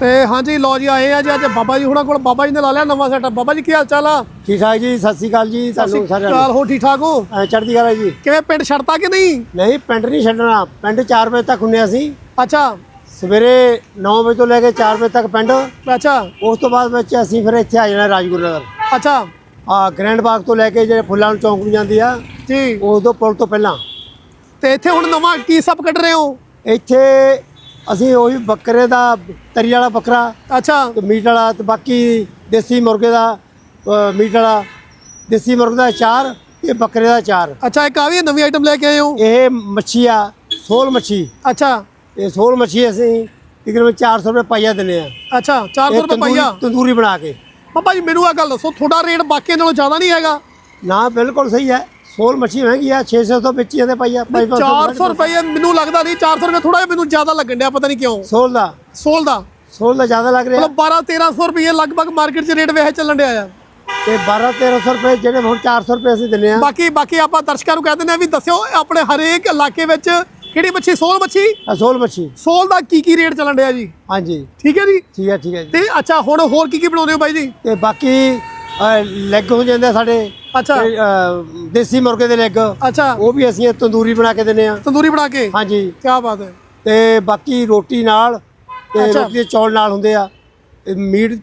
ਤੇ ਹਾਂਜੀ ਲੋ ਜੀ ਆਏ ਆ ਜੀ ਅੱਜ ਬਾਬਾ ਜੀ ਹੁਣਾਂ ਕੋਲ। ਬਾਬਾ ਜੀ ਨੇ ਲਾ ਲਿਆ ਨਵਾਂ ਸੈਟਅਪ ਬਾਬਾ ਜੀ ਕੀ ਹਾਲ ਚਾਲ ਆ? ਠੀਕ ਠਾਕ ਜੀ ਸਤਿ ਸ਼੍ਰੀ ਅਕਾਲ ਜੀ ਤੁਹਾਨੂੰ ਸਾਰਿਆਂ ਚਾਲ ਹੋ ਠੀਕ ਠਾਕ ਹੋ? ਨੂੰ ਐ ਚੜ੍ਹਦੀ ਕਲਾ ਜੀ। ਕਿਵੇਂ ਪਿੰਡ ਛੱਡਤਾ ਕਿ ਨਹੀਂ? ਨਹੀਂ ਪਿੰਡ ਨਹੀਂ ਛੱਡਣਾ। ਪਿੰਡ 4 ਵਜੇ ਤੱਕ ਹੁੰਨੇ ਅਸੀਂ। ਅੱਛਾ। ਸਵੇਰੇ 9 ਵਜੇ ਤੋਂ ਲੈ ਕੇ 4 ਵਜੇ ਤੱਕ ਪਿੰਡ। ਅੱਛਾ। ਉਸ ਤੋਂ ਬਾਅਦ ਵਿੱਚ ਅਸੀਂ ਫਿਰ ਇੱਥੇ ਆ ਜਾਣਾ ਰਾਜਗੁਰੂ ਨਗਰ। ਅੱਛਾ। ਆ ਗ੍ਰੈਂਡ ਬਾਗ ਤੋਂ ਲੈ ਕੇ ਜਿਹੜੇ ਫੁੱਲਾਂ ਨੂੰ ਚੌਂਕ ਨੂੰ ਜਾਂਦੀ ਆ ਜੀ। ਉਸ ਤੋਂ ਪੁਲ ਤੋਂ ਪਹਿਲਾਂ। ਤੇ ਇੱਥੇ ਹੁਣ ਨਵਾਂ ਕੀ ਸਭ ਕੱਢ ਰਹੇ ਹੋ? ਇੱਥੇ ਅਸੀਂ ਉਹੀ ਬੱਕਰੇ ਦਾ ਤਰੀ ਵਾਲਾ ਬੱਕਰਾ ਅੱਛਾ। ਤੇ ਮੀਟ ਵਾਲਾ ਤੇ ਬਾਕੀ ਦੇਸੀ ਮੁਰਗੇ ਦਾ ਅ, ਮੀਟ ਵਾਲਾ ਦੇਸੀ ਮੁਰਗੇ ਦਾ ਚਾਰ ਤੇ ਬੱਕਰੇ ਦਾ ਚਾਰ ਅੱਛਾ ਇੱਕ ਆ ਵੀ ਨਵੀਂ ਆਈਟਮ ਲੈ ਕੇ ਆਏ ਹੋ? ਇਹ ਮੱਛੀ ਆ ਸੋਲ ਮੱਛੀ। ਅੱਛਾ। ਇਹ ਸੋਲ ਮੱਛੀ ਅਸੀਂ ਤਕਰੀਬਨ 400 ਰੁਪਏ ਪਾਈਆ ਦਿੰਦੇ ਆ। ਅੱਛਾ 400 ਇਹ ਰੁਪਏ ਪਾਈਆ? ਤੰਦੂਰੀ ਬਣਾ ਕੇ। ਬਾਬਾ ਜੀ ਮੈਨੂੰ ਆ ਗੱਲ ਦੱਸੋ ਤੁਹਾਡਾ ਰੇਟ ਬਾਕੀ ਨਾਲੋਂ ਜ਼ਿਆਦਾ ਨਹੀਂ ਹੈਗਾ? ਨਾ ਬਿਲਕੁਲ ਸਹੀ ਹੈ। ਸੋਲ ਮੱਛੀ ਮਹਿੰਗੀ ਆ 600 ਤੋਂ ਵਿੱਚ ਇਹਦੇ ਪਾਈਆ 400 ਰੁਪਏ ਮੈਨੂੰ ਲੱਗਦਾ ਨਹੀਂ 400 ਰੁਪਏ ਥੋੜਾ ਜਿਹਾ ਮੈਨੂੰ ਜ਼ਿਆਦਾ ਲੱਗਣ ਡਿਆ ਪਤਾ ਨਹੀਂ ਕਿਉਂ। ਸੋਲ ਦਾ। ਸੋਲ ਦਾ। ਸੋਲ ਦਾ ਜ਼ਿਆਦਾ ਲੱਗ ਰਿਹਾ। ਮਤਲਬ 12 1300 ਰੁਪਏ ਲਗਭਗ ਮਾਰਕੀਟ 'ਚ ਰੇਟ ਵੇਖ ਚੱਲਣ ਡਿਆ ਆ। ਤੇ 12 1300 ਰੁਪਏ ਜਿਹੜੇ ਹੁਣ 400 ਰੁਪਏ ਅਸੀਂ ਦਿੰਦੇ ਆ। ਬਾਕੀ ਬਾਕੀ ਆਪਾਂ ਦਰਸ਼ਕਾਂ ਨੂੰ ਕਹਿ ਦਿੰਦੇ ਆ ਵੀ ਦੱਸਿਓ ਆਪਣੇ ਹਰੇਕ ਇਲਾਕੇ ਵਿੱਚ ਕਿਹੜੀ ਮੱਛੀ ਸੋਲ ਮੱਛੀ? ਸੋਲ ਮੱਛੀ। ਸੋਲ ਦਾ ਕੀ ਕੀ ਰੇਟ ਚੱਲਣ ਡਿਆ ਜੀ? ਹਾਂਜੀ। ਠੀਕ ਹੈ ਜੀ? ਠੀਕ ਹੈ ਠੀਕ ਹੈ ਜੀ। ਤੇ ਅੱਛਾ ਹੁਣ ਹੋਰ ਕੀ ਕੀ ਬਣਾਉਂਦੇ ਹੋ ਬਾਈ ਜੀ? ਤੇ ਬਾਕੀ ਲੈਗ ਹੋ ਜਾਂਦੇ ਆ ਸਾਡੇ। ਅੱਛਾ। ਤੇ, ਦੇਸੀ ਮੁਰਗੇ ਦੇ ਲੈਗ। ਅੱਛਾ। ਉਹ ਵੀ ਅਸੀਂ ਤੰਦੂਰੀ ਬਣਾ ਕੇ ਦਿੰਦੇ ਆ ਤੰਦੂਰੀ ਬਣਾ ਕੇ? ਹਾਂਜੀ। ਕੀ ਬਾਤ ਹੈ। ਤੇ ਬਾਕੀ ਰੋਟੀ ਨਾਲ ਤੇ ਅੱਛਾ। ਰੋਟੀ ਦੇ ਚੌਲ ਨਾਲ ਹੁੰਦੇ ਆ। ਇਹ ਮੀਟ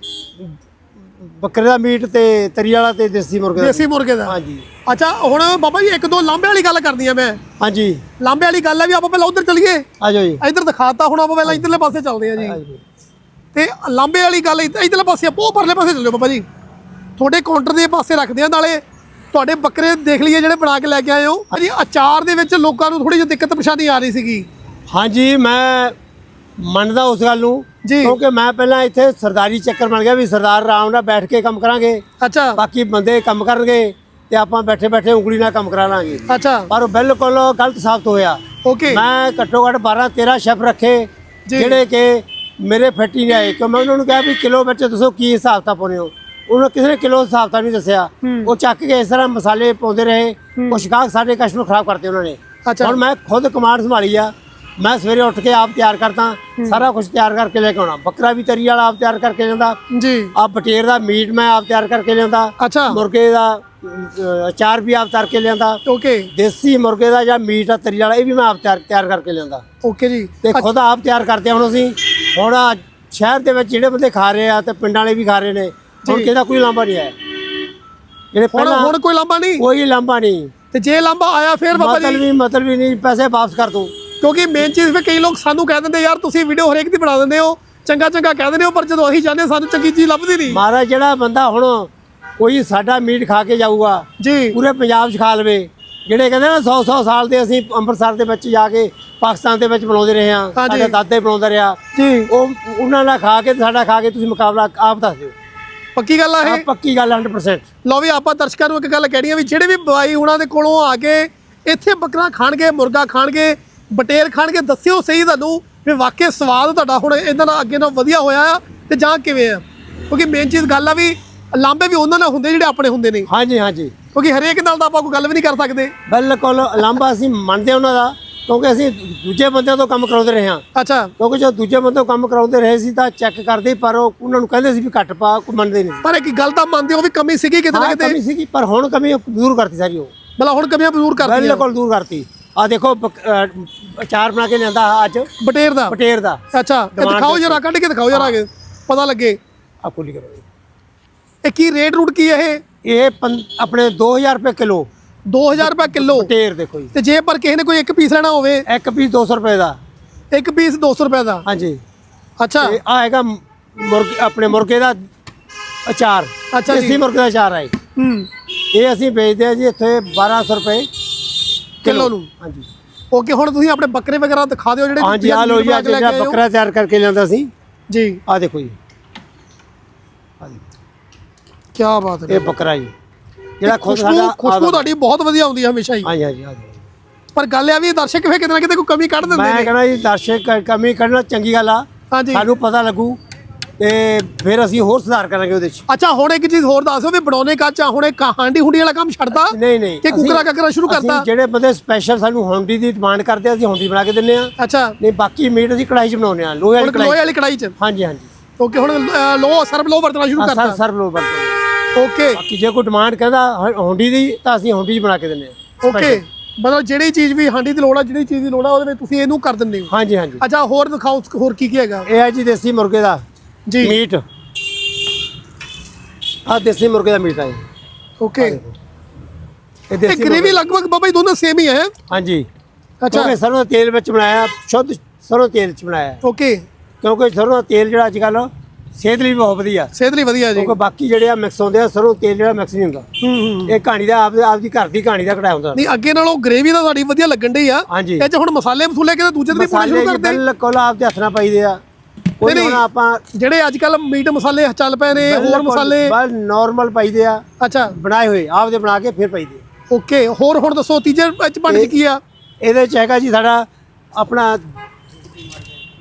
ਬੱਕਰੇ ਦਾ ਮੀਟ ਤੇ ਤਰੀ ਵਾਲਾ ਤੇ ਦੇਸੀ ਮੁਰਗੇ ਦਾ। ਦੇਸੀ ਮੁਰਗੇ ਦਾ। ਹਾਂਜੀ। ਅੱਛਾ ਹੁਣ ਬਾਬਾ ਜੀ ਇੱਕ ਦੋ ਲਾਂਬੇ ਵਾਲੀ ਗੱਲ ਕਰਦੀ ਆ ਮੈਂ। ਹਾਂਜੀ। ਲਾਂਬੇ ਵਾਲੀ ਗੱਲ ਹੈ ਵੀ ਆਪਾਂ ਪਹਿਲਾਂ ਉਧਰ ਚੱਲੀਏ। ਆ ਜਾਓ ਜੀ। ਇੱਧਰ ਦਿਖਾਤਾ ਹੁਣ ਆਪਾਂ ਪਹਿਲਾਂ ਇੱਧਰਲੇ ਪਾਸੇ ਚੱਲਦੇ ਆ ਜੀ। ਆ ਜਾਓ। ਤੇ ਲਾਂਬੇ ਵਾਲੀ ਗੱਲ ਇੱਧ- ਇੱਧਰਲੇ ਪਾਸੇ ਆਪੋ ਪਰਲੇ ਪਾਸੇ ਚੱਲਿਓ ਬਾਬਾ ਜੀ। ਤੁਹਾਡੇ ਕਾਊਂਟਰ ਦੇ ਪਾਸੇ ਰੱਖਦੇ ਆ ਨਾਲੇ। ਤੁਹਾਡੇ ਬੱਕਰੇ ਦੇਖ ਲਈਏ ਜਿਹੜੇ ਬਣਾ ਕੇ ਲੈ ਕੇ ਆਏ ਹੋ। ਜੀ ਅਚਾਰ ਦੇ ਵਿੱਚ ਲੋਕਾਂ ਨੂੰ ਥੋੜੀ ਜਿਹੀ ਦਿੱਕਤ ਪਰੇਸ਼ਾਨੀ ਆ ਰਹੀ ਸੀਗੀ। ਹਾਂਜੀ ਮੈਂ ਮੰਨਦਾ ਉਸ ਗੱਲ ਨੂੰ। ਕਿਉਂਕਿ ਮੈਂ ਪਹਿਲਾਂ ਇੱਥੇ ਸਰਦਾਰੀ ਚੱਕਰ ਬਣ ਗਿਆ ਵੀ ਸਰਦਾਰ ਆਰਾਮ ਨਾਲ ਬੈਠ ਕੇ ਕੰਮ ਕਰਾਂਗੇ। ਅੱਛਾ। ਬਾਕੀ ਬੰਦੇ ਕੰਮ ਕਰਨਗੇ ਤੇ ਆਪਾਂ ਬੈਠੇ ਬੈਠੇ ਉਂਗਲੀ ਨਾਲ ਕੰਮ ਕਰਾ ਲਾਂਗੇ। ਅੱਛਾ। ਪਰ ਉਹ ਬਿਲਕੁਲ ਗਲਤ ਸਾਬਤ ਹੋਇਆ। ਓਕੇ। ਮੈਂ ਘੱਟੋ ਘੱਟ 12 13 ਸ਼ੈਫ ਰੱਖੇ। ਜਿਹੜੇ ਕਿ ਮੇਰੇ ਫਿੱਟੀ ਨਹੀਂ ਆਏ। ਕਿ ਮੈਂ ਉਹਨਾਂ ਨੂੰ ਕਿਹਾ ਵੀ ਕਿਲੋ ਵਿੱਚ ਦੱਸੋ ਕੀ ਹਿਸਾਬ ਤਾਂ ਪਾਉਂਦੇ ਹੋ? ਉਹਨਾਂ ਕਿਸੇ ਨੇ ਕਿਲੋ ਹਿਸਾਬ ਤਾਂ ਨਹੀਂ ਦੱਸਿਆ। ਉਹ ਚੱਕ ਕੇ ਇਸ ਤਰ੍ਹਾਂ ਮਸਾਲੇ ਪਾਉਂਦੇ ਰਹੇ। ਕੁਛ ਗਾਹਕ ਸਾਡੇ ਕਸਟਮਰ ਖਰਾਬ ਕਰਤੇ ਉਹਨਾਂ ਨੇ। ਹੁਣ ਮੈਂ ਖੁਦ ਕਮਾਂਡ ਸੰਭਾਲੀ ਆ। ਮੈਂ ਸਵੇਰੇ ਉੱਠ ਕੇ ਆਪ ਤਿਆਰ ਕਰਦਾ। ਸਾਰਾ ਕੁਝ ਤਿਆਰ ਕਰਕੇ ਲੈ ਕੇ ਆਉਣਾ। ਬੱਕਰਾ ਵੀ ਤਰੀ ਵਾਲਾ ਆਪ ਤਿਆਰ ਕਰਕੇ ਲਿਆਂਦਾ ਜੀ। ਆ ਬਟੇਰ ਦਾ ਮੀਟ ਮੈਂ ਆਪ ਤਿਆਰ ਕਰਕੇ ਲਿਆਂਦਾ ਅੱਛਾ। ਮੁਰਗੇ ਦਾ ਅਚਾਰ ਵੀ ਆਪ ਤਿਆਰ ਕੇ ਲਿਆਂਦਾ ਓਕੇ। ਦੇਸੀ ਮੁਰਗੇ ਦਾ ਜਾਂ ਮੀਟ ਆ ਤਰੀ ਵਾਲਾ ਇਹ ਵੀ ਮੈਂ ਆਪ ਤਿਆਰ ਤਿਆਰ ਕਰਕੇ ਲਿਆਂਦਾ ਓਕੇ ਜੀ। ਤੇ ਖੁਦ ਆਪ ਤਿਆਰ ਕਰਦੇ ਹੁਣ ਅਸੀਂ। ਹੁਣ ਸ਼ਹਿਰ ਦੇ ਵਿੱਚ ਜਿਹੜੇ ਬੰਦੇ ਖਾ ਰਹੇ ਆ ਤੇ ਪਿੰਡਾਂ ਵਾਲੇ ਵੀ ਖਾ ਰਹੇ ਨੇ। ਹੁਣ ਕਿਹਦਾ ਕੋਈ ਲਾਂਭਾ ਨਹੀਂ ਆਇਆ? ਜਿਹੜੇ ਹੁਣ ਪਹਿਲਾਂ ਹੁਣ ਕੋਈ ਲਾਂਬਾ ਨਹੀਂ? ਕੋਈ ਲਾਂਭਾ ਨਹੀਂ। ਤੇ ਜੇ ਲਾਂਬਾ ਆਇਆ ਫਿਰ ਬਾਬਾ ਮਤਲਬ ਜੀ। ਵੀ ਮਤਲਬ ਵੀ ਨਹੀਂ ਪੈਸੇ ਵਾਪਸ ਕਰ ਦੂੰ। ਕਿਉਂਕਿ ਮੇਨ ਚੀਜ਼ ਫਿਰ ਕਈ ਲੋਕ ਸਾਨੂੰ ਕਹਿ ਦਿੰਦੇ ਯਾਰ ਤੁਸੀਂ ਵੀਡੀਓ ਹਰੇਕ ਦੀ ਬਣਾ ਦਿੰਦੇ ਹੋ। ਚੰਗਾ ਚੰਗਾ ਕਹਿ ਦਿੰਦੇ ਹੋ ਪਰ ਜਦੋਂ ਅਸੀਂ ਜਾਂਦੇ ਸਾਨੂੰ ਚੰਗੀ ਚੀਜ਼ ਲੱਭਦੀ ਨਹੀਂ। ਮਹਾਰਾਜ ਜਿਹੜਾ ਬੰਦਾ ਹੁਣ ਕੋਈ ਸਾਡਾ ਮੀਟ ਖਾ ਕੇ ਜਾਊਗਾ ਜੀ। ਪੂਰੇ ਪੰਜਾਬ 'ਚ ਖਾ ਲਵੇ। ਜਿਹੜੇ ਕਹਿੰਦੇ ਨਾ 100 100 ਸਾਲ ਦੇ ਅਸੀਂ ਅੰਮ੍ਰਿਤਸਰ ਦੇ ਵਿੱਚ ਜਾ ਕੇ ਪਾਕਿਸਤਾਨ ਦੇ ਵਿੱਚ ਬਣਾਉਂਦੇ ਰਹੇ ਹਾਂ ਹਾਂਜੀ। ਸਾਡੇ ਦਾਦੇ ਬਣਾਉਂਦੇ ਰਿਹਾ। ਜੀ। ਉਹ ਉਹਨਾਂ ਨਾਲ ਖਾ ਕੇ ਤੇ ਸਾਡਾ ਖਾ ਕੇ ਤੁਸੀਂ ਮੁਕਾਬਲਾ ਆਪ ਦੱਸ ਦਿਓ। ਪੱਕੀ ਗੱਲ ਆ ਆਹ ਇਹ ਪੱਕੀ ਗੱਲ 100% ਲਓ ਵੀ ਆਪਾਂ ਦਰਸ਼ਕਾਂ ਨੂੰ ਇੱਕ ਗੱਲ ਕਹਿਣੀ ਆ ਵੀ ਜਿਹੜੇ ਵੀ ਬਾਈ ਉਹਨਾਂ ਦੇ ਕੋਲੋਂ ਆ ਕੇ ਇੱਥੇ ਬੱਕਰਾ ਖਾਣਗੇ ਮੁਰਗਾ ਖਾਣਗੇ ਬਟੇਰ ਖਾਣਗੇ ਦੱਸਿਓ ਸਹੀ ਤੁਹਾਨੂੰ ਵੀ ਵਾਕਈ ਸਵਾਦ ਤੁਹਾਡਾ ਹੁਣ ਇਹਨਾਂ ਨਾਲ ਅੱਗੇ ਨਾਲ ਵਧੀਆ ਹੋਇਆ ਆ ਤੇ ਜਾਂ ਕਿਵੇਂ ਆ? ਕਿਉਂਕਿ ਮੇਨ ਚੀਜ਼ ਗੱਲ ਆ ਵੀ ਲਾਂਬੇ ਵੀ ਉਹਨਾਂ ਨਾਲ ਹੁੰਦੇ ਜਿਹੜੇ ਆਪਣੇ ਹੁੰਦੇ ਨੇ। ਹਾਂਜੀ ਹਾਂਜੀ। ਕਿਉਂਕਿ ਹਰੇਕ ਨਾਲ ਤਾਂ ਆਪਾਂ ਕੋਈ ਗੱਲ ਵੀ ਨਹੀਂ ਕਰ ਸਕਦੇ। ਬਿਲਕੁਲ ਲਾਂਬਾ ਅਸੀਂ ਮੰਨਦੇ ਉਹਨਾਂ ਦਾ। ਕਿਉਂਕਿ ਅਸੀਂ ਦੂਜੇ ਬੰਦਿਆਂ ਤੋਂ ਕੰਮ ਕਰਾਉਂਦੇ ਰਹੇ ਹਾਂ। ਅੱਛਾ। ਕਿਉਂਕਿ ਜੋ ਦੂਜੇ ਬੰਦੇ ਤੋਂ ਕੰਮ ਕਰਾਉਂਦੇ ਰਹੇ ਸੀ ਤਾਂ ਚੈੱਕ ਕਰਦੇ ਪਰ ਉਹ ਉਹਨਾਂ ਨੂੰ ਕਹਿੰਦੇ ਸੀ ਵੀ ਘੱਟ ਪਾ ਕੋਈ ਮੰਨਦੇ ਨਹੀਂ ਸੀ। ਪਰ ਇੱਕ ਗੱਲ ਤਾਂ ਮੰਨਦੇ ਹੋ ਵੀ ਕਮੀ ਸੀਗੀ ਕਿਤੇ ਨਾ ਹਾਂ ਕਿਤੇ। ਕਮੀ ਸੀਗੀ ਪਰ ਹੁਣ ਕਮੀ ਦੂਰ ਕਰਤੀ ਸਾਰੀ ਉਹ। ਮਤਲਬ ਹੁਣ ਕਮੀਆਂ ਜ਼ਰੂਰ ਕਰਦੀਆਂ ਬਿਲਕੁਲ ਦੂਰ ਕਰਤੀ। ਆ ਦੇਖੋ ਬਕ- ਅਹ ਅਚਾਰ ਬਣਾ ਕੇ ਲਿਆਂਦਾ ਅੱਜ। ਬਟੇਰ ਦਾ? ਪਟੇਰ ਦਾ। ਅੱਛਾ ਇਹ ਦਿਖਾਓ ਜਰਾ ਕੱਢ ਕੇ ਦਿਖਾਓ ਜਰਾ ਅੱਗੇ। ਪਤਾ ਲੱਗੇ। ਆ ਕੁਲੀ ਕਰੋ। ਇਹ ਕੀ ਰੇਟ ਰੂਟ ਕੀ ਹੈ ਇਹ? ਇਹ ਪੰ- ਆਪਣੇ 2000 ਰੁਪਏ ਕਿਲੋ। 2000 ਰੁਪਏ ਕਿਲੋ। ਪਟੇਰ ਦੇਖੋ ਜੀ। ਤੇ ਜੇ ਪਰ ਕਿਸੇ ਨੇ ਕੋਈ ਇੱਕ ਪੀਸ ਲੈਣਾ ਹੋਵੇ? ਇੱਕ ਪੀਸ 200 ਰੁਪਏ ਦਾ। ਇੱਕ ਪੀਸ 200 ਰੁਪਏ ਦਾ? ਹਾਂਜੀ। ਅੱਛਾ। ਤੇ ਆ ਹੈਗਾ ਮੁਰਗੇ ਆਪਣੇ ਮੁਰਗੇ ਦਾ ਅਚਾਰ। ਅੱਛਾ ਜੀ। ਦੇਸੀ ਮੁਰਗੇ ਦਾ ਅਚਾਰ ਹੈ ਹੂੰ। ਇਹ ਅਸੀਂ ਵੇਚਦੇ ਆ ਜੀ ਇੱਥੇ 1200 ਰੁਪਏ ਕਿਲੋ। ਨੂੰ? ਹਾਂਜੀ। ਓਕੇ ਹੁਣ ਤੁਸੀਂ ਆਪਣੇ ਬੱਕਰੇ ਵਗੈਰਾ ਦਿਖਾ ਦਿਓ ਜਿਹੜੇ ਹਾਂਜੀ ਆ ਲੋ ਜੀ ਅੱਜ ਜਿਹੜਾ ਬੱਕਰਾ ਤਿਆਰ ਕਰਕੇ ਲਿਆਂਦਾ ਸੀ। ਜੀ। ਆ ਦੇਖੋ ਜੀ। ਆ ਦੇਖੋ ਕੀ ਬਾਤ ਹੈ। ਇਹ ਬੱਕਰਾ ਜੀ। ਜਿਹੜਾ ਖੁਦ ਖੁਸ਼ਬੂ ਸਾਡਾ ਖੁਸ਼ਬੂ ਤੁਹਾਡੀ ਬਹੁਤ ਵਧੀਆ ਆਉਂਦੀ ਹੈ ਹਮੇਸ਼ਾ ਹੀ। ਹਾਂਜੀ ਹਾਂਜੀ ਦੇਖੋ ਪਰ ਗੱਲ ਇਹ ਆ ਵੀ ਦਰਸ਼ਕ ਫੇ ਕਿਤੇ ਨਾ ਕਿਤੇ ਕੋਈ ਕਮੀ ਕੱਢ ਦਿੰਦੇ ਮੈਂ ਨੇ। ਕਹਿੰਦਾ ਜੀ ਦਰਸ਼ਕ ਕਮੀ ਕੱਢਣਾ ਚੰਗੀ ਗੱਲ ਆ। ਹਾਂਜੀ। ਸਾਨੂੰ ਪਤਾ ਲੱਗੂ ਤੇ ਫਿਰ ਅਸੀਂ ਹੋਰ ਸੁਧਾਰ ਕਰਾਂਗੇ ਉਹਦੇ 'ਚ। ਅੱਛਾ ਹੁਣ ਇੱਕ ਚੀਜ਼ ਹੋਰ ਦੱਸੋ ਵੀ ਬਣਾਉਣੇ ਕਾਚਾ ਹੁਣ ਇਹ ਹਾਂਡੀ ਹੁੰਡੀ ਵਾਲਾ ਕੰਮ ਛੱਡਦਾ ਨਹੀਂ ਨਹੀਂ। ਕਿ ਕੁਕਰਾ ਅਸੀਂ- ਕੱਕਰਾ ਸ਼ੁਰੂ ਅਸੀਂ ਕਰਤਾ ਜਿਹੜੇ ਬੰਦੇ ਸਪੈਸ਼ਲ ਸਾਨੂੰ ਹੌਂਡੀ ਦੀ ਡਿਮਾਂਡ ਕਰਦੇ ਆ ਅਸੀਂ ਹੌਂਡੀ ਬਣਾ ਕੇ ਦਿੰਨੇ ਆ। ਅੱਛਾ। ਨਹੀਂ ਬਾਕੀ ਮੀਟ ਅਸੀਂ ਕੜਾਈ 'ਚ ਬਣਾਉਂਦੇ ਆ ਲੋਹੇ ਵਾਲੀ ਲੋਹੇ ਕੜਾਈ ਵਾਲੀ ਕੜਾਈ 'ਚ? ਹਾਂਜੀ ਹਾਂਜੀ। ਓਕੇ ਹੁਣ ਲੋ ਸਰਬ ਲੋ ਵਰਤਣਾ ਸ਼ੁਰੂ ਸਰ ਕਰਤਾ। ਸਰਬ ਲੋ ਵਰਤੋਂ ਓਕੇ ਬਾਕੀ ਜੇ ਕੋਈ ਡਿਮਾਂਡ ਕਹਿੰਦਾ ਹ- ਹੁੰਡੀ ਦੀ ਤਾਂ ਅਸੀਂ ਹੁੰਡੀ 'ਚ ਬਣਾ ਕੇ ਦਿੰਦੇ ਹਾਂ। ਓਕੇ ਮਤਲਬ ਜਿਹੜੀ ਚੀਜ਼ ਵੀ ਹਾਂਡੀ ਦੀ ਲੋੜ ਆ ਜਿਹੜੀ ਚੀਜ਼ ਦੀ ਲੋੜ ਆ ਉਹਦੇ ਵਿੱਚ ਤੁਸੀਂ ਇਹਨੂੰ ਕਰ ਦਿੰਦੇ ਹੋ? ਹਾਂਜੀ ਹਾਂਜੀ। ਅੱਛਾ ਹੋਰ ਦਿਖਾਓ ਹੋਰ ਕੀ ਕੀ ਹੈਗਾ? ਇਹ ਹੈ ਜੀ ਦੇਸੀ ਮੁਰਗੇ ਦਾ ਜੀ। ਮੀਟ। ਆ ਦੇਸੀ ਮੁਰਗੇ ਦਾ ਮੀਟ ਹੈ ਜੀ। ਓਕੇ ਇਹ ਇਹ ਦੇਸੀ ਗ੍ਰੇਵੀ ਮੁਰਗੇ- ਲਗਭਗ ਬਾਬਾ ਜੀ ਦੋਨੋਂ ਸੇਮ ਹੀ ਹੈ? ਹਾਂਜੀ। ਅੱਛਾ। ਕਿਉਂਕਿ ਸਰੋਂ ਦਾ ਤੇਲ ਵਿੱਚ ਬਣਾਇਆ ਸ਼ੁੱਧ ਸਰੋਂ ਤੇਲ 'ਚ ਬਣਾਇਆ। ਓਕੇ ਕਿਉਂਕਿ ਸਰੋਂ ਦਾ ਤੇਲ ਜਿਹੜਾ ਅੱਜ ਕੱਲ ਸਿਹਤ ਲਈ ਵੀ ਬਹੁਤ ਵਧੀਆ। ਸਿਹਤ ਲਈ ਵਧੀਆ ਜੀ। ਕਿਉਂਕਿ ਬਾਕੀ ਜਿਹੜੇ ਆ ਮਿਕਸ ਹੁੰਦੇ ਆ ਸਰੋਂ ਤੇਲ ਜਿਹੜਾ ਮਿਕਸ ਨਹੀਂ ਹੁੰਦਾ। ਹੂੰ ਹੂੰ ਇਹ ਕਹਾਣੀ ਦਾ ਆਪ ਆਪਦੀ ਘਰ ਦੀ ਕਹਾਣੀ ਦਾ ਕਢਾਇਆ ਹੁੰਦਾ। ਨਹੀਂ ਅੱਗੇ ਨਾਲੋਂ ਗ੍ਰੇਵੀ ਤਾਂ ਤੁਹਾਡੀ ਵਧੀਆ ਲੱਗਣ ਡਈ ਆ। ਹਾਂਜੀ। ਇਹ ਚ ਹੁਣ ਮਸਾਲੇ ਮਸੂਲੇ ਕਿਤੇ ਦੂਜੇ ਤੇ ਵੀ ਪਾਉਣੇ ਮਸਾਲੇ ਸ਼ੁਰੂ ਜੀ ਕਰਦੇ ਬਿਲਕੁਲ ਆਪਦੇ ਹੱਥ ਨਾਲ ਪਾਈਦੇ ਆ। ਕੋਈ ਨਹੀਂ, ਹੁਣ ਆਪਾਂ ਜਿਹੜੇ ਅੱਜ ਕੱਲ ਮੀਟ ਮਸਾਲੇ ਚੱਲ ਪਏ ਨੇ ਹੋਰ ਮਸਾਲੇ। ਬਸ ਨਾਰਮਲ ਪਾਈਦੇ ਆ। ਅੱਛਾ। ਬਣਾਏ ਹੋਏ ਆਪਦੇ ਬਣਾ ਕੇ ਫਿਰ ਪਾਈਦੇ। ਓਕੇ ਹੋਰ ਹੁਣ ਦੱਸੋ ਤੀਜੇ ਚ ਪੰਜ ਚ ਕੀ ਆ? ਇਹਦੇ ਚ ਹੈਗਾ ਜੀ ਸਾਡਾ ਆਪਣਾ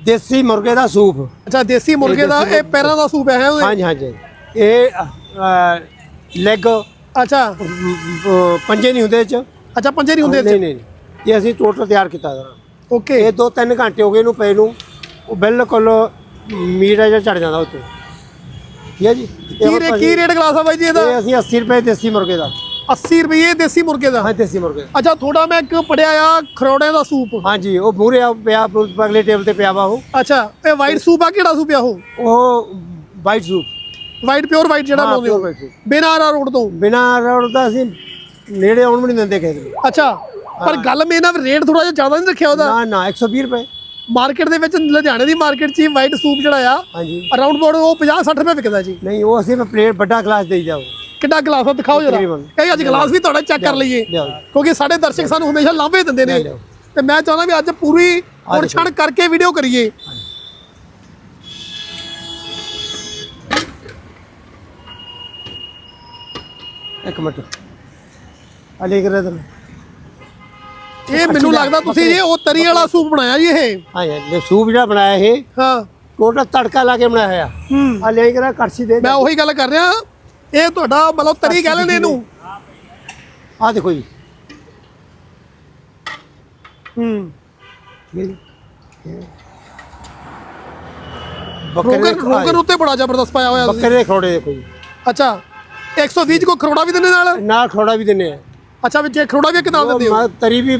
ਦੇਸੀ ਮੁਰਗੇ ਦਾ ਸੂਪ। ਅੱਛਾ ਦੇਸੀ ਮੁਰਗੇ ਦਾ ਇਹ ਪੈਰਾਂ ਦਾ ਸੂਪ ਹੈ? ਹਾਂਜੀ ਹਾਂਜੀ। ਇਹ ਲੈਗ ਅੱਛਾ। ਪੰਜੇ ਨਹੀਂ ਹੁੰਦੇ ਚ। ਅੱਛਾ ਪੰਜੇ ਨਹੀਂ ਹੁੰਦੇ ਨਹੀਂ ਨਹੀਂ ਇਹ ਅਸੀਂ ਟੋਟਲ ਤਿਆਰ ਕੀਤਾ ਇਹਦਾ ਓਕੇ ਇਹ 2-3 ਘੰਟੇ ਹੋ ਗਏ ਇਹਨੂੰ ਪਏ ਨੂੰ। ਉਹ ਬਿਲਕੁਲ ਮੀਟ ਜਿਹਾ ਚੜ ਜਾਂਦਾ ਉੱਤੇ ਠੀਕ ਹੈ ਜੀ? ਕੀ ਰੇਟ ਗਲਾਸ ਆ ਬਾਈ ਜੀ ਇਹਦਾ? ਇਹ ਅਸੀਂ 80 ਰੁਪਏ ਦੇਸੀ ਮੁਰਗੇ ਦਾ। 80 ਰੁਪਏ ਦੇਸੀ ਮੁਰਗੇ ਦਾ? ਹਾਂ ਦੇਸੀ ਮੁਰਗੇ। ਅੱਛਾ ਥੋੜਾ ਮੈਂ ਇੱਕ ਪੜਿਆ ਆ ਖਰੋੜਿਆਂ ਦਾ ਸੂਪ। ਹਾਂਜੀ ਉਹ ਮੂਰੇ ਪਿਆ ਅਗਲੇ ਟੇਬਲ ਤੇ ਪਿਆ ਵਾ ਉਹ। ਅੱਛਾ ਇਹ ਵਾਈਟ ਸੂਪ ਆ ਕਿਹੜਾ ਸੂਪ ਆ ਉਹ? ਉਹ white soup. White pure white ਜਿਹੜਾ ਲਾਉਂਦੇ ਹੋ। pure white soup। ਬਿਨਾਂ ਆਰਾ ਰੋਡ ਤੋਂ। ਬਿਨਾ ਰੋਡ ਦਾ ਅਸੀਂ ਨੇੜੇ ਆਉਣ ਵੀ ਨਹੀਂ ਦਿੰਦੇ ਕਿਸੇ ਨੂੰ। ਅੱਛਾ ਪਰ ਗੱਲ ਮੇਨ ਆ ਰੇਟ ਥੋੜਾ ਜਿਹਾ ਜ਼ਿਆਦਾ ਨਹੀਂ ਰੱਖਿਆ ਉਹਦਾ। ਨਾ ਨਾ 120 ਰੁਪਏ। ਮਾਰਕੀਟ ਦੇ ਵਿੱਚ ਲੁਧਿਆਣੇ ਦੀ ਮਾਰਕੀਟ 'ਚ ਵਾਈਟ ਸੂਪ ਜਿਹੜਾ ਆ ਹਾਂਜੀ। ਅਰਾਊਂਡ ਬੋਰਡ ਉਹ 50 60 ਰੁਪਏ ਵਿਕਦਾ ਜੀ। ਨਹੀਂ ਉਹ ਅਸੀਂ ਪਲੇਟ ਵੱਡਾ ਗਲਾਸ ਦੇਈ ਜਾਓ। ਕਿੱਡਾ ਗਲਾਸ ਆ ਦਿਖਾਓ ਜਰਾ। ਇਹ ਅੱਜ ਗਲਾਸ ਵੀ ਤੁਹਾਡਾ ਚੈੱਕ ਕਰ ਲਈਏ। ਕਿਉਂਕਿ ਸਾਡੇ ਦਰਸ਼ਕ ਸਾਨੂੰ ਹਮੇਸ਼ਾ ਲਾਂਭੇ ਦਿੰਦੇ ਨੇ। ਤੇ ਮੈਂ ਚਾਹੁੰਦਾ ਵੀ ਅੱਜ ਪੂਰੀ ਹੁਣ ਛਣ ਕਰਕੇ ਵੀਡੀਓ ਕਰੀਏ। ਇੱਕ ਮਿੰਟ। ਅਲੀ ਕਰੇ ਤਨ ਇਹ ਮੈਨੂੰ ਲੱਗਦਾ ਤੁਸੀਂ ਇਹ ਉਹ ਤਰੀ ਵਾਲਾ ਸੂਪ ਬਣਾਇਆ ਜੀ ਇਹ। ਹਾਂ ਇਹ ਸੂਪ ਜਿਹੜਾ ਬਣਾਇਆ ਇਹ ਹਾਂ। ਟੋਟਲ ਤੜਕਾ ਲਾ ਕੇ ਬਣਾਇਆ ਹੂੰ। ਆ ਲੈ ਕਰਾ ਕੜਛੀ ਦੇ ਮੈਂ ਉਹੀ ਗੱਲ ਕਰ ਰਿਹਾ। ਇਹ ਤੁਹਾਡਾ ਮਤਲਬ ਤਰੀ ਕਹਿ ਲੈਂਦੇ ਇਹਨੂੰ। ਆ ਦੇਖੋ ਜੀ। ਹੂੰ। ਬੱਕਰੇ ਰੋਗਨ ਉੱਤੇ ਬੜਾ ਜ਼ਬਰਦਸਤ ਪਾਇਆ ਹੋਇਆ ਤੁਸੀਂ। ਬੱਕਰੇ ਦੇ ਖਰੋੜੇ ਦੇਖੋ ਜੀ। ਅੱਛਾ 120 ਚ ਕੋ ਖਰੋੜਾ ਵੀ ਦਿੰਦੇ ਨਾਲ? ਨਾਲ ਖਰੋੜਾ ਵੀ ਦਿੰਨੇ ਆ। ਅੱਛਾ ਵਿੱਚ ਇਹ ਖਰੋੜਾ ਵੀ ਕਿਦਾਂ ਦਿੰਦੇ ਹੋ? ਮੈਂ ਤਰੀ ਵੀ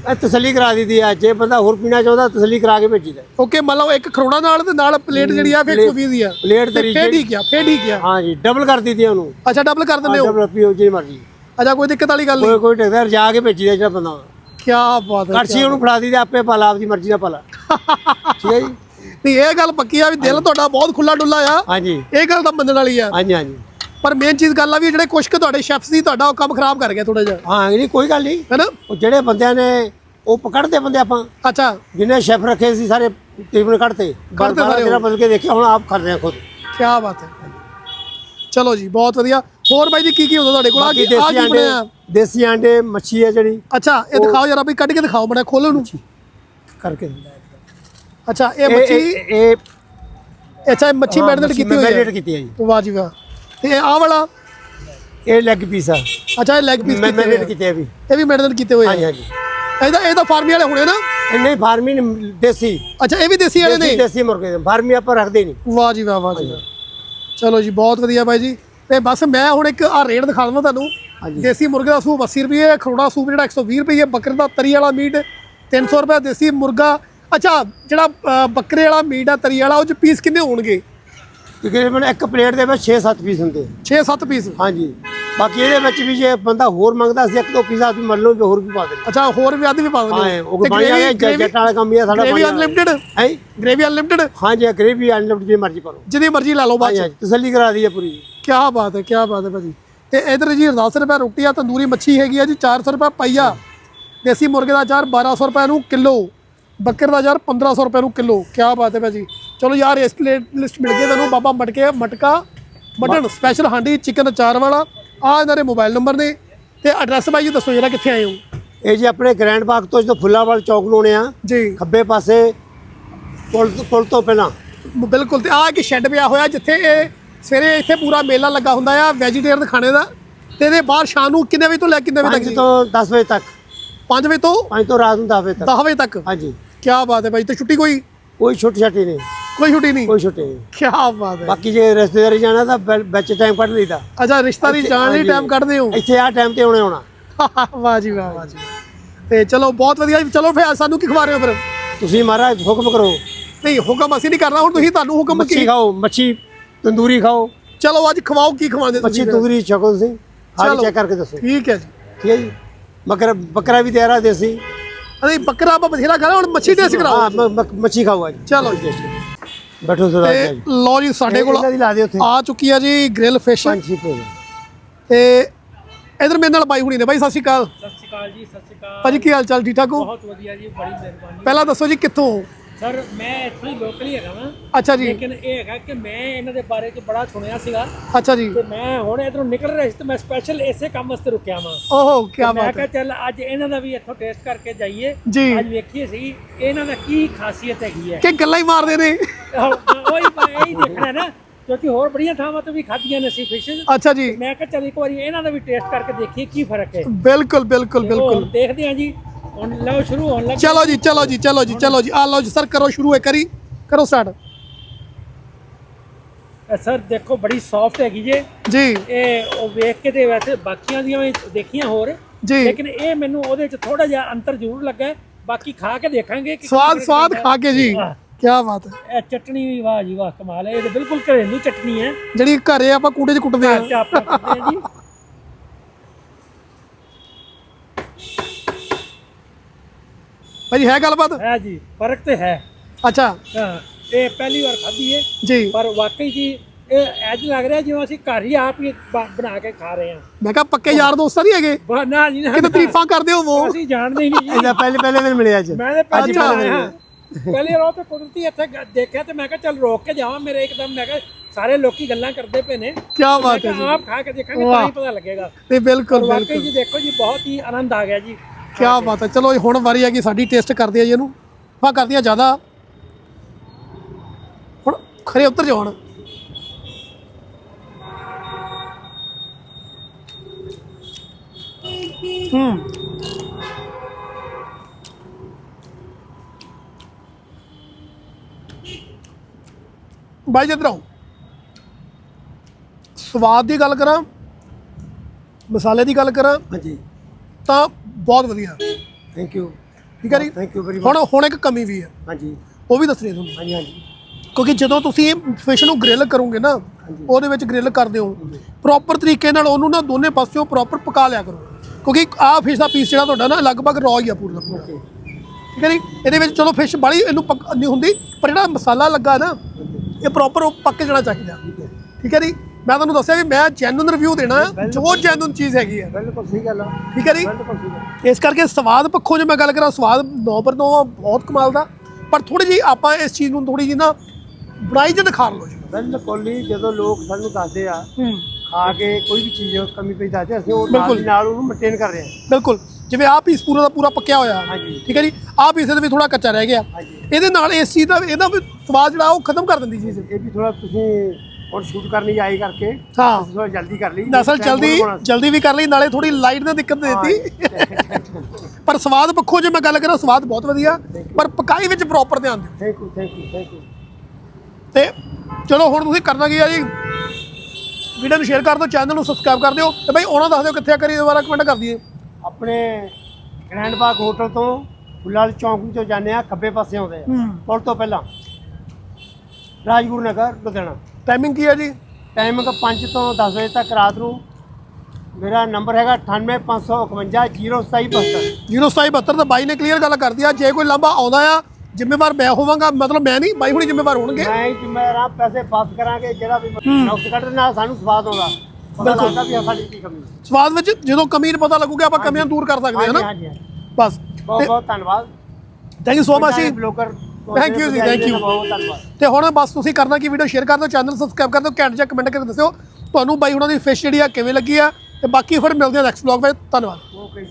ਇਹ ਤਸੱਲੀ ਕਰਾ ਦਿੱਤੀ ਆ ਜੇ ਬੰਦਾ ਹੋਰ ਪੀਣਾ ਚਾਹੁੰਦਾ ਤਸੱਲੀ ਕਰਾ ਕੇ ਭੇਜੀਦਾ ਓਕੇ ਮੰਨ ਲਓ ਇੱਕ ਖਰੋੜਾ ਨਾਲ ਤੇ ਨਾਲ ਪਲੇਟ ਜਿਹੜੀ ਆ ਫਿਰ 120 ਦੀ ਆ। ਪਲੇਟ ਤਰੀ ਫੇਰ ਠੀਕ ਆ ਫੇਰ ਠੀਕ ਆ। ਹਾਂ ਜੀ ਡਬਲ ਕਰ ਦਿੱਤੀ ਆ ਉਹਨੂੰ। ਅੱਛਾ ਡਬਲ ਕਰ ਦਿੰਦੇ ਹੋ ਡਬਲ ਪੀਓ ਜੀ ਮਰਜ਼ੀ। ਅੱਛਾ ਕੋਈ ਦਿੱਕਤ ਵਾਲੀ ਗੱਲ ਨਹੀਂ। ਕੋਈ ਕੋਈ ਟਕਦਾ ਰਜਾ ਕੇ ਭੇਜੀਦਾ ਜਿਹੜਾ ਬੰਦਾ ਕੀ ਬਾਤ ਹੈ ਕੜਛੀ ਉਹਨੂੰ ਫੜਾ ਦਿੱਤੀ ਆਪੇ ਪਾਲਾ ਆਪਦੀ ਮਰਜ਼ੀ ਦਾ ਪਾਲਾ ਠੀਕ ਹੈ ਜੀ? ਨਹੀਂ ਇਹ ਗੱਲ ਪੱਕੀ ਆ ਵੀ ਦਿਲ ਤੁਹਾਡਾ ਬਹੁਤ ਖੁੱਲਾ ਡੁੱਲਾ ਆ। ਹਾਂਜੀ। ਇਹ ਗੱਲ ਤਾਂ ਮੰਨਣ ਵਾਲੀ ਆ। ਹਾਂਜੀ ਹਾਂਜੀ। ਪਰ ਮੇਨ ਚੀਜ਼ ਗੱਲ ਆ ਵੀ ਜਿਹੜੇ ਕੁਛ ਕੁ ਤੁਹਾਡੇ ਸ਼ੈਫ ਸੀ ਤੁਹਾਡਾ ਉਹ ਕੰਮ ਖਰਾਬ ਕਰ ਗਿਆ ਥੋੜਾ ਜਿਹਾ। ਹਾਂ ਨਹੀਂ ਕੋਈ ਗੱਲ ਨਹੀਂ। ਹੈਨਾ? ਉਹ ਜਿਹੜੇ ਬੰਦਿਆਂ ਨੇ ਉਹ ਪਕੜਦੇ ਬੰਦੇ ਆਪਾਂ। ਅੱਛਾ। ਜਿੰਨੇ ਸ਼ੈਫ ਰੱਖੇ ਸੀ ਸਾਰੇ ਤਕਰੀਬਨ ਕੱਢਤੇ। ਕੱਢਤੇ ਸਾਰੇ ਜਿਹੜਾ ਬਦਲ ਕੇ ਦੇਖਿਆ ਹੁਣ ਆਪ ਕਰ ਰਹੇ ਖੁਦ। ਕੀ ਬਾਤ ਹੈ। ਚਲੋ ਜੀ ਬਹੁਤ ਵਧੀਆ। ਹੋਰ ਬਾਈ ਜੀ ਕੀ ਕੀ ਹੁੰਦਾ ਤੁਹਾਡੇ ਕੋਲ? ਆ ਕੀ ਆ ਦੇਸੀ ਕੀ ਆਂਡੇ ਬਣਿਆ? ਦੇਸੀ ਆਂਡੇ ਮੱਛੀ ਹੈ ਜਿਹੜੀ। ਅੱਛਾ ਇਹ ਦਿਖਾਓ ਜਰਾ ਵੀ ਕੱਢ ਕੇ ਦਿਖਾਓ ਬੜਾ ਖੋਲੋ ਨੂੰ ਕਰਕੇ। ਅੱਛਾ ਇਹ ਮੱਛੀ ਇਹ- ਅੱਛਾ ਇਹ ਮੱਛੀ ਮੈਰੀਨੇਟ ਕੀਤੀ ਹੋਈ ਹੈ। ਕੀਤੀ ਹੈ ਜੀ। ਵਾਹ ਜੀ ਵਾਹ। ਤੇ ਆਹ ਵਾਲਾ? ਇਹ ਲੈਗ ਪੀਸ ਆ। ਅੱਛਾ ਇਹ ਲੈਗ ਪੀਸ ਮੈਂ ਕੀਤੇ ਹੋਏ ਆ। ਕੀਤੇ ਆ ਵੀ। ਇਹ ਵੀ ਮੈਰੀਨੇਟ ਕੀਤੇ ਹੋਏ ਆ। ਹਾਂਜੀ ਹਾਂਜੀ। ਇਹਦਾ ਇਹ ਤਾਂ ਫਾਰਮੀ ਵਾਲੇ ਹੋਣੇ ਨਾ? ਇਹ ਨਹੀਂ ਫਾਰਮੀ ਨਹੀਂ, ਦੇਸੀ। ਅੱਛਾ ਇਹ ਵੀ ਦੇਸੀ ਵਾਲੇ ਦੇਸੀ ਨੇ? ਦੇਸੀ ਮੁਰਗੇ ਦੇ। ਫਾਰਮੀ ਆਪਾਂ ਰੱਖਦੇ ਨਹੀਂ। ਵਾਹ ਜੀ ਵਾਹ ਵਾਹ ਜੀ ਵਾਹ। ਚਲੋ ਜੀ ਬਹੁਤ ਵਧੀਆ ਬਾਈ ਜੀ। ਤੇ ਬਸ ਮੈਂ ਹੁਣ ਇੱਕ ਆ ਰੇਟ ਦਿਖਾ ਦਵਾਂ ਤੁਹਾਨੂੰ। ਹਾਂਜੀ। ਦੇਸੀ ਮੁਰਗੇ ਦਾ ਸੂਪ 80 ਰੁਪਏ ਖਰੋੜਾ ਸੂਪ ਜਿਹੜਾ 120 ਰੁਪਏ ਬੱਕਰੇ ਦਾ ਤਰੀ ਵਾਲਾ ਮੀਟ 300 ਰੁਪਏ ਦੇਸੀ ਮੁਰਗਾ। ਅੱਛਾ ਜਿਹੜਾ ਅ, ਬੱਕਰੇ ਵਾਲਾ ਮੀਟ ਆ ਤਰੀ ਵਾਲਾ ਉਹ ਚ ਪੀਸ ਕਿੰਨੇ ਹੋਣਗੇ? ਤਕਰੀਬਨ ਇੱਕ ਪਲੇਟ ਦੇ ਵਿੱਚ 6-7 ਪੀਸ ਹੁੰਦੇ 6-7 ਪੀਸ? ਹਾਂਜੀ। ਬਾਕੀ ਇਹਦੇ ਵਿੱਚ ਵੀ ਜੇ ਬੰਦਾ ਹੋਰ ਮੰਗਦਾ ਸੀ ਇੱਕ ਦੋ ਪੀਸ ਆਦਮੀ ਮੰਨ ਲਓ ਵੀ ਹੋਰ ਵੀ ਪਾ ਦੇ ਅੱਛਾ ਹੋਰ ਵੀ ਆਦਿ ਵੀ ਪਾ ਦਿੰਦੇ ਹਾਂ ਉਹ ਬਣ ਜਾਏ ਜੱਟ ਵਾਲਾ ਕੰਮ ਹੀ ਆ ਸਾਡਾ ਗ੍ਰੇਵੀ ਅਨਲਿਮਿਟਡ ਹੈ? ਗ੍ਰੇਵੀ ਅਨਲਿਮਿਟਡ ਹਾਂਜੀ ਗ੍ਰੇਵੀ ਅਨਲਿਮਿਟਡ ਜੇ ਮਰਜ਼ੀ ਲਓ। ਜਿਹਦੀ ਮਰਜ਼ੀ ਲਾ ਲਓ ਬਾਅਦ ਚ। ਤਸੱਲੀ ਕਰਾ ਦਈਏ ਪੂਰੀ ਕੀ ਬਾਤ ਹੈ ਕੀ ਬਾਤ ਹੈ ਭਾਜੀ। ਤੇ ਇਧਰ ਜੀ 10 ਰੁਪਏ ਰੋਟੀ ਆ ਤੰਦੂਰੀ ਮੱਛੀ ਹੈਗੀ ਆ ਜੀ 400 ਰੁਪਏ ਪਈਆ ਦੇਸੀ ਮੁਰਗੇ ਦਾ ਚਾਰ 1200 ਰੁਪਏ ਨੂੰ ਕਿਲੋ। ਬੱਕਰ ਦਾ ਚਾਰ 1500 ਰੁਪਏ ਨੂੰ ਕਿਲੋ ਕੀ ਬਾਤ ਹੈ ਭਾਜੀ ਚਲੋ ਯਾਰ ਇਸ ਲਿਸਟ ਮਿਲ ਗਈ ਤੁਹਾਨੂੰ। Baba Matke matka mutton special handi chicken ਅਚਾਰ ਵਾਲਾ। ਆ ਇਹਨਾਂ ਦੇ ਮੋਬਾਈਲ ਨੰਬਰ ਨੇ। ਤੇ ਐਡਰੈਸ ਭਾਈ ਜੀ ਦੱਸੋ ਜਰਾ ਕਿੱਥੇ ਆਏ ਹੋ? ਇਹ ਜੀ ਆਪਣੇ ਗ੍ਰੈਂਡ ਬਾਗ ਤੋਂ ਜਦੋਂ ਫੁੱਲਾਵਾਲ ਚੌਕ ਨੂੰ ਆਉਣੇ ਆ ਜੀ। ਖੱਬੇ ਪਾਸੇ ਪੁਲ ਤੋਂ- ਪੁਲ ਤੋਂ ਪਹਿਲਾਂ। ਬਿਲਕੁਲ ਤੇ ਆ ਇੱਕ ਸ਼ੈੱਡ ਪਿਆ ਹੋਇਆ ਜਿੱਥੇ ਇਹ ਸਵੇਰੇ ਇੱਥੇ ਪੂਰਾ ਮੇਲਾ ਲੱਗਾ ਹੁੰਦਾ ਆ ਵੈਜੀਟੇਰੀਅਨ ਖਾਣੇ ਦਾ। ਤੇ ਇਹਦੇ ਬਾਹਰ ਸ਼ਾਮ ਨੂੰ ਕਿੰਨੇ ਵਜੇ ਤੋਂ ਲੈ ਕੇ ਕਿੰਨੇ ਵਜੇ ਤੱਕ 5 ਜੀ? ਤੋਂ 10 ਵਜੇ ਤੱਕ। 5 ਵਜੇ ਤੋਂ 5 ਤੋਂ ਰਾਤ ਨੂੰ 10 ਵਜੇ ਤੱਕ। 10 ਵਜੇ ਤੱਕ? ਹਾਂਜੀ। ਕੀ ਬਾਤ ਹੈ ਭਾਈ ਤੇ ਛੁੱਟੀ ਕੋਈ? ਕੋਈ ਛੋਟੀ ਛਾਟੀ ਨਹੀਂ। ਕੋਈ ਛੁੱਟੀ ਨਹੀਂ? ਕੋਈ ਛੁੱਟੀ ਨਹੀਂ। ਕੀ ਬਾਤ ਹੈ। ਬਾਕੀ ਜੇ ਰਿਸ਼ਤੇਦਾਰੀ ਜਾਣਾ ਤਾਂ ਬੈ- ਵਿੱਚ ਟਾਈਮ ਕੱਢ ਲਈਦਾ। ਅੱਛਾ ਰਿਸ਼ਤਾ ਦੀ ਜਾਣ ਲਈ। ਟਾਈਮ ਕੱਢਦੇ ਹੋ? ਇੱਥੇ ਆ ਟਾਈਮ ਤੇ ਆਉਣੇ ਆਉਣਾ। ਵਾਹ ਜੀ ਵਾਹ ਵਾਹ ਜੀ। ਤੇ ਚਲੋ ਬਹੁਤ ਵਧੀਆ ਜੀ। ਚਲੋ ਫਿਰ ਸਾਨੂੰ ਕੀ ਖਵਾ ਰਹੇ ਹੋ ਫਿਰ? ਤੁਸੀਂ ਮਹਾਰਾਜ ਹੁਕਮ ਕਰੋ। ਨਹੀਂ ਹੁਕਮ ਅਸੀਂ ਨਹੀਂ ਕਰਨਾ। ਹੁਣ ਤੁਸੀਂ ਤੁਹਾਨੂੰ ਹੁਕਮ ਮੱਛੀ ਕੀ ਖਾਓ ਮੱਛੀ ਤੰਦੂਰੀ ਖਾਓ। ਚਲੋ ਅੱਜ ਖਵਾਓ ਕੀ ਖਵਾਉਂਦੇ ਮੱਛੀ ਫਿਰ? ਤੰਦੂਰੀ ਛਕੋ ਤੁਸੀਂ। ਹਾਲ। ਚੈੱਕ ਕਰਕੇ ਦੱਸੋ। ਠੀਕ ਹੈ ਜੀ। ਠੀਕ ਹੈ ਜੀ। ਬੱਕਰਾ ਬੱਕਰਾ ਵੀ ਤਿਆਰ ਆ ਦੇਸੀ। ਅਰੇ ਬੱਕਰਾ ਆਪਾਂ ਬਥੇਰਾ ਖਾਣਾ ਹੁਣ ਮੱਛੀ ਟੇਸਟ ਕਰਾਓ। ਹਾਂ ਮ- ਮ- ਮੱਛੀ ਖਾਓ ਅੱਜ ਚਲੋ ਜੀ। ਬੈਠੋ ਤੇ ਜੀ। ਲਓ ਜੀ ਸਾਡੇ ਕੋਲ ਇਹਨਾਂ ਦੀ ਲਾ ਦਿਓ ਉੱਥੇ। ਆ ਚੁੱਕੀ ਆ ਜੀ ਗ੍ਰਿਲ ਫਿਸ਼ ਪੰਜ ਛੇ ਪੇ ਤੇ ਇਧਰ ਮੇਰੇ ਨਾਲ ਬਾਈ ਹੁਣੀ ਨੇ। ਬਾਈ ਸਤਿ ਸ਼੍ਰੀ ਅਕਾਲ। ਸਤਿ ਸ਼੍ਰੀ ਅਕਾਲ ਜੀ ਸਤਿ ਸ਼੍ਰੀ ਅਕਾਲ। ਭਾਜੀ ਕੀ ਹਾਲ ਚਾਲ? ਠੀਕ ਠਾਕ ਹੋ? ਬਹੁਤ ਵਧੀਆ ਜੀ ਬੜੀ ਮਿਹਰਬਾਨੀ। ਪਹਿਲਾਂ ਦੱਸੋ ਜੀ ਕਿੱਥੋਂ ਹੋ? ਸਰ ਮੈਂ ਇੱਥੋਂ ਹੀ ਲੋਕਲ ਹੀ ਹੈਗਾ ਵਾਂ। ਅੱਛਾ ਜੀ। ਲੇਕਿਨ ਇਹ ਹੈਗਾ ਕਿ ਮੈਂ ਇਹਨਾਂ ਦੇ ਬਾਰੇ 'ਚ ਬੜਾ ਸੁਣਿਆ ਸੀਗਾ। ਅੱਛਾ ਜੀ। ਤੇ ਮੈਂ ਹੁਣ ਇਧਰੋਂ ਨਿਕਲ ਰਿਹਾ ਸੀ ਤੇ ਮੈਂ ਸਪੈਸ਼ਲ ਇਸੇ ਕੰਮ ਵਾਸਤੇ ਰੁਕਿਆ ਵਾਂ। ਓਹੋ ਕੀ ਮੈਂ ਬਾਤ ਕਿਹਾ ਹੈ। ਚੱਲ ਅੱਜ ਇਹਨਾਂ ਦਾ ਵੀ ਇੱਥੋਂ ਟੇਸਟ ਕਰਕੇ ਜਾਈਏ। ਜੀ। ਅੱਜ ਵੇਖੀਏ ਸਹੀ ਇਹਨਾਂ ਦਾ ਕੀ ਖਾਸੀਅਤ ਹੈਗੀ ਹੈ। ਕਿ ਗੱਲਾਂ ਹੀ ਮਾਰਦੇ ਨੇ। ਆਹੋ, ਉਹੀ ਮੈਂ ਇਹੀ ਦੇਖਣਾ ਨਾ ਕਿਉਂਕਿ ਹੋਰ ਬੜੀਆਂ ਥਾਵਾਂ ਤੋਂ ਵੀ ਖਾਧੀਆਂ ਨੇ ਅਸੀਂ ਫਿਸ਼ਸ ਅੱਛਾ ਜੀ। ਮੈਂ ਕਿਹਾ ਚੱਲ ਇੱਕ ਵਾਰੀ ਇਹਨਾਂ ਦਾ ਵੀ ਟੇਸਟ ਕਰਕੇ ਦੇਖੀਏ ਕੀ ਫ਼ਰਕ ਹੈ। ਬਿਲਕੁਲ ਬਿਲਕੁਲ ਬਿਲਕੁਲ। ਉਹ ਦੇਖਦੇ ਹਾਂ ਜੀ। ਹੁਣ ਲਓ ਸ਼ੁਰੂ ਹੋਣ ਲੱਗ ਚਲੋ ਜੀ ਚਲੋ ਜੀ ਚਲੋ ਜੀ ਚਲੋ ਜੀ। ਆ ਲਓ ਜੀ ਸਰ ਕਰੋ ਸ਼ੁਰੂ ਇੱਕ ਕਰੀ। ਕਰੋ ਸਟਾਰਟ ਸਰ ਦੇਖੋ ਬੜੀ ਸੌਫਟ ਹੈਗੀ ਜੇ। ਜੀ। ਇਹ ਉਹ ਵੇਖ ਕੇ ਤੇ ਵੈਸੇ ਬਾਕੀਆਂ ਦੀਆਂ ਵੀ ਦੇਖੀਆਂ ਹੋਰ। ਜੀ। ਲੇਕਿਨ ਇਹ ਮੈਨੂੰ ਉਹਦੇ ਚ ਥੋੜਾ ਜਿਹਾ ਅੰਤਰ ਜ਼ਰੂਰ ਲੱਗਾ ਹੈ। ਬਾਕੀ ਖਾ ਕੇ ਦੇਖਾਂਗੇ ਕਿ ਸਵਾਦ ਸਵਾਦ। ਖਾ ਕੇ ਜੀ। ਹਾਂ। ਕੀ ਬਾਤ ਹੈ। ਇਹ ਚਟਣੀ ਵੀ ਵਾਹ ਜੀ ਵਾਹ ਕਮਾਲ ਹੈ। ਇਹ ਤਾਂ ਬਿਲਕੁਲ ਘਰੇਲੂ ਚਟਣੀ ਹੈ। ਜਿਹੜੀ ਘਰੇ ਆਪਾਂ ਕੂੜੇ 'ਚ ਕੁੱਟਦੇ ਆ ਆਪਾਂ ਹਾਂ ਜੀ। ਭਾਜੀ ਹੈ ਗੱਲਬਾਤ? ਹੈ ਜੀ ਫ਼ਰਕ ਤੇ ਹੈ। ਅੱਛਾ। ਹਾਂ ਇਹ ਪਹਿਲੀ ਵਾਰ ਖਾਧੀ ਹੈ ਜੀ। ਪਰ ਵਾਕਈ ਜੀ ਇਹ ਐਜ ਲੱਗ ਰਿਹਾ ਜਿਵੇਂ ਅਸੀਂ ਘਰ ਹੀ ਆਪ ਹੀ ਬਣਾ ਕੇ ਖਾ ਰਹੇ ਹਾਂ। ਮੈਂ ਕਿਹਾ ਪੱਕੇ ਯਾਰ ਦੋਸਤਾਂ ਨਹੀਂ ਹੈਗੇ? ਨਾ ਜੀ ਨਾ ਕਿਤੇ ਤਾਰੀਫਾਂ ਕਰਦੇ ਹੋਵੋ। ਅਸੀਂ ਜਾਣਦੇ ਹੀ ਨਹੀਂ ਜੀ। ਇਹਦਾ ਪਹਿਲੇ ਪਹਿਲੇ ਦਿਨ ਮਿਲਿਆ ਅੱਜ ਮੈਂ ਤੇ ਪਹਿਲੀ। ਵਾਰ ਆਇਆ। ਪਹਿਲੀ ਵਾਰ ਉਹ ਤੇ ਕੁਦਰਤੀ ਇੱਥੇ ਦੇਖਿਆ ਤੇ ਮੈਂ ਕਿਹਾ ਚੱਲ ਰੋਕ ਕੇ ਜਾਵਾਂ ਮੇਰੇ ਇੱਕਦਮ। ਮੈਂ ਕਿਹਾ ਸਾਰੇ ਲੋਕੀ ਗੱਲਾਂ ਕਰਦੇ ਪਏ ਨੇ। ਕੀ ਬਾਤ ਹੈ ਜੀ। ਆਪ ਖਾ ਕੇ ਦੇਖਾਂਗੇ। ਤਾਂ ਹੀ ਪਤਾ ਲੱਗੇਗਾ। ਤੇ ਬਿਲਕੁਲ ਵਾਕਈ ਬਿਲਕੁਲ। ਜੀ ਦੇਖੋ ਜੀ ਬਹੁਤ ਹੀ ਆਨੰਦ ਆ ਗਿਆ ਜੀ। ਕੀ ਬਾਤ ਹੈ। ਚਲੋ ਹੁਣ ਵਾਰੀ ਆ ਗਈ ਸਾਡੀ ਟੇਸਟ ਕਰਦੇ ਆ ਜੀ ਇਹਨੂੰ। ਆਪਾਂ ਕਰਦੇ ਆ ਜ਼ਿਆਦਾ। ਹੁਣ ਖਰੇ ਉੱਤਰ ਜਾਓ ਹੁਣ। ਹੂੰ। ਬਾਈ ਜੀ ਇੱਧਰ ਆਓ। ਸਵਾਦ ਦੀ ਗੱਲ ਕਰਾਂ ਮਸਾਲੇ ਦੀ ਗੱਲ ਕਰਾਂ ਹਾਂਜੀ। ਤਾਂ ਬਹੁਤ ਵਧੀਆ। ਥੈਂਕ ਯੂ ਠੀਕ ਹੈ ਜੀ? ਥੈਂਕ ਯੂ ਵੈਰੀ ਹੁਣ ਹੁਣ ਇੱਕ ਕਮੀ ਵੀ ਹੈ। ਹਾਂਜੀ। ਉਹ ਵੀ ਦੱਸਣੀ ਹੈ ਤੁਹਾਨੂੰ। ਹਾਂਜੀ ਹਾਂਜੀ। ਕਿਉਂਕਿ ਜਦੋਂ ਤੁਸੀਂ ਫਿਸ਼ ਨੂੰ ਗ੍ਰਿਲ ਕਰੋਗੇ ਨਾ ਉਹਦੇ ਵਿੱਚ ਗ੍ਰਿਲ ਕਰਦੇ ਹੋ। ਪ੍ਰੋਪਰ ਤਰੀਕੇ ਨਾਲ ਉਹਨੂੰ ਨਾ ਦੋਨੇ ਪਾਸਿਓਂ ਪ੍ਰੋਪਰ ਪਕਾ ਲਿਆ ਕਰੋ। ਕਿਉਂਕਿ ਆਹ ਫਿਸ਼ ਦਾ ਪੀਸ ਜਿਹੜਾ ਤੁਹਾਡਾ ਨਾ ਲਗਭਗ ਰॉ ਹੀ ਆ ਪੂਰਾ। ਦਾ ਪੂਰਾ ਠੀਕ ਹੈ ਜੀ? ਇਹਦੇ ਵਿੱਚ ਚਲੋ ਫਿਸ਼ ਬੜੀ ਇਹਨੂੰ ਪੱਕ ਨਹੀਂ ਹੁੰਦੀ ਪਰ ਜਿਹੜਾ ਮਸਾਲਾ ਲੱਗਾ ਨਾ ਇਹ ਪ੍ਰੋਪਰ ਪੱਕ ਜਾਣਾ ਚਾਹੀਦਾ। ਠੀਕ ਹੈ ਜੀ? ਮੈਂ ਤੁਹਾਨੂੰ ਦੱਸਿਆ ਵੀ ਮੈਂ ਜੈਨੂਨ ਰਿਵਿਊ ਦੇਣਾ ਜੋ ਜੈਨੂਨ ਚੀਜ਼ ਹੈਗੀ ਹੈ। ਬਿਲਕੁਲ ਸਹੀ ਗੱਲ ਆ। ਠੀਕ ਹੈ ਜੀ? ਬਿਲਕੁਲ ਸਹੀ ਗੱਲ ਇਸ ਕਰਕੇ ਸਵਾਦ ਪੱਖੋਂ ਜੇ ਮੈਂ ਗੱਲ ਕਰਾਂ ਸਵਾਦ 9 ਪਰ 9 ਬਹੁਤ ਕਮਾਲ ਦਾ। ਪਰ ਥੋੜੀ ਜੀ ਆਪਾਂ ਇਸ ਚੀਜ਼ ਨੂੰ ਥੋੜੀ ਜੀ ਨਾ ਬਣਾਈ ਚ ਦਿਖਾ ਲਓ ਜੀ। ਬਿਲਕੁਲ ਹੀ ਜਦੋਂ ਲੋਕ ਸਾਨੂੰ ਦੱਸਦੇ ਆ ਖਾ ਕੇ ਕੋਈ ਵੀ ਚੀਜ਼ ਕਮੀ ਪਈ ਦੱਸਦੇ ਅਸੀਂ ਉਹ ਨਾਲ। ਦੀ ਨਾਲ ਉਹਨੂੰ ਮੇਨਟੇਨ ਕਰ ਰਹੇ ਹਾਂ ਬਿਲਕੁਲ। ਜਿਵੇਂ ਆਹ ਪੀਸ ਪੂਰਾ ਦਾ ਪੂਰਾ ਪੱਕਿਆ ਹੋਇਆ। ਠੀਕ ਹੈ ਜੀ? ਆਹ ਪੀਸ ਇਹਦੇ ਵਿੱਚ ਥੋੜਾ ਕੱਚਾ ਰਹਿ ਗਿਆ। ਇਹਦੇ ਨਾਲ ਇਸ ਚੀਜ਼ ਦਾ ਇਹਦਾ ਵੀ ਸਵਾਦ ਜਿਹੜਾ ਉਹ ਖਤਮ ਕਰ ਦਿੰਦੀ ਚੀਜ਼ ਇਹ ਵੀ ਥੋੜਾ ਤੁਸੀਂ ਹੁਣ ਸ਼ੂਟ ਕਰਨੀ ਆਈ ਕਰਕੇ ਹਾਂ। ਥੋੜਾ ਜਲਦੀ ਕਰ ਲਈ। ਦਰਅਸਲ ਜਲਦੀ। ਜਲਦੀ ਵੀ ਕਰ ਲਈ ਨਾਲੇ ਥੋੜੀ ਲਾਈਟ ਨੇ ਦਿੱਕਤ ਦੇ ਦਿੱਤੀ। ਪਰ ਸਵਾਦ ਪੱਖੋਂ ਜੇ ਮੈਂ ਗੱਲ ਕਰਾਂ ਸਵਾਦ ਬਹੁਤ ਵਧੀਆ ਪਰ ਪਕਾਈ ਵਿੱਚ ਪ੍ਰੋਪਰ ਧਿਆਨ ਦਿਓ। Thank you thank you thank you ਤੇ ਚਲੋ ਹੁਣ ਤੁਸੀਂ ਕਰਨਾ ਕੀ ਆ ਜੀ? ਵੀਡੀਓ ਨੂੰ ਸ਼ੇਅਰ ਕਰ ਦਿਓ ਚੈਨਲ ਨੂੰ ਸਬਸਕ੍ਰਾਈਬ ਕਰ ਦਿਓ। ਤੇ ਬਈ ਉਹਨਾਂ ਦੱਸ ਦਿਓ ਕਿੱਥੇ ਆ ਕਰੀ ਦੁਬਾਰਾ ਕਮੈਂਟ ਕਰ ਦਈਏ। ਆਪਣੇ ਗ੍ਰੈਂਡ ਪਾਰਕ ਹੋਟਲ ਤੋਂ ਫੁੱਲਾਲ ਚੌਂਕ ਵਿੱਚੋਂ ਜਾਂਦੇ ਆ ਖੱਬੇ ਪਾਸੇ ਆਉਂਦੇ ਆ। ਪੁਲ ਤੋਂ ਪਹਿਲਾਂ। ਰਾਜਗੁਰੂ ਨਗਰ ਲੁਧਿਆਣਾ। ਟਾਈਮਿੰਗ ਕੀ ਹੈ ਜੀ? ਟਾਈਮਿੰਗ 5 ਤੋਂ 10 ਵਜੇ ਤੱਕ ਰਾਤ ਨੂੰ। ਮੇਰਾ ਨੰਬਰ ਹੈਗਾ 9855 02772 0772 ਤਾਂ ਬਾਈ ਨੇ ਕਲੀਅਰ ਗੱਲ ਕਰ ਦਿਆ ਜੇ ਕੋਈ ਲਾਂਭਾ ਆਉਂਦਾ ਆ ਜ਼ਿੰਮੇਵਾਰ ਮੈਂ ਹੋਵਾਂਗਾ। ਮਤਲਬ ਮੈਂ ਨਹੀਂ ਬਾਈ ਹੁਣੀ ਜ਼ਿੰਮੇਵਾਰ ਹੋਣਗੇ। ਮੈਂ ਹੀ ਜ਼ਿੰਮੇਵਾਰ ਆ ਪੈਸੇ ਵਾਪਸ ਕਰਾਂਗੇ ਜਿਹੜਾ ਵੀ ਨੌਕਸ ਕੱਢਣ ਨਾਲ ਸਾਨੂੰ ਸਵਾਦ ਆਉਂਦਾ। ਪਤਾ ਬਿਲਕੁਲ। ਲੱਗਦਾ ਵੀ ਆਹ ਸਾਡੀ ਕੀ ਕਮੀ ਹੈ। ਸਵਾਦ ਵਿੱਚ ਜਦੋਂ ਕਮੀ ਨੂੰ ਪਤਾ ਲੱਗੂਗਾ ਆਪਾਂ ਕਮੀਆਂ ਦੂਰ ਕਰ ਸਕਦੇ ਹਾਂ ਨਾ। ਬਸ। ਬਹੁਤ ਬਹੁਤ ਧੰਨਵਾਦ। ਥੈਂਕ ਯੂ ਸੋ ਮਚ ਜੀ। ਬਲੌਗਰ Thank you ਜੀ. ਬਹੁਤ ਧੰਨਵਾਦ। ਤੇ ਹੁਣ ਬਸ ਤੁਸੀਂ ਕਰਨਾ ਕੀ ਵੀਡੀਓ ਸ਼ੇਅਰ ਕਰ ਦਿਓ ਚੈਨਲ ਸਬਸਕ੍ਰਾਈਬ ਕਰ ਦਿਓ ਘੰਟ ਜਿਹਾ ਕਮੈਂਟ ਕਰਕੇ ਦੱਸਿਓ। ਤੁਹਾਨੂੰ ਬਾਈ ਹੁਣਾਂ ਦੀ ਫਿਸ਼ ਜਿਹੜੀ ਆ ਕਿਵੇਂ ਲੱਗੀ ਆ। ਤੇ ਬਾਕੀ ਫਿਰ ਮਿਲਦੇ ਆ ਨੈਕਸਟ ਵਲੌਗ ਵਿੱਚ। ਧੰਨਵਾਦ। ਓਕੇ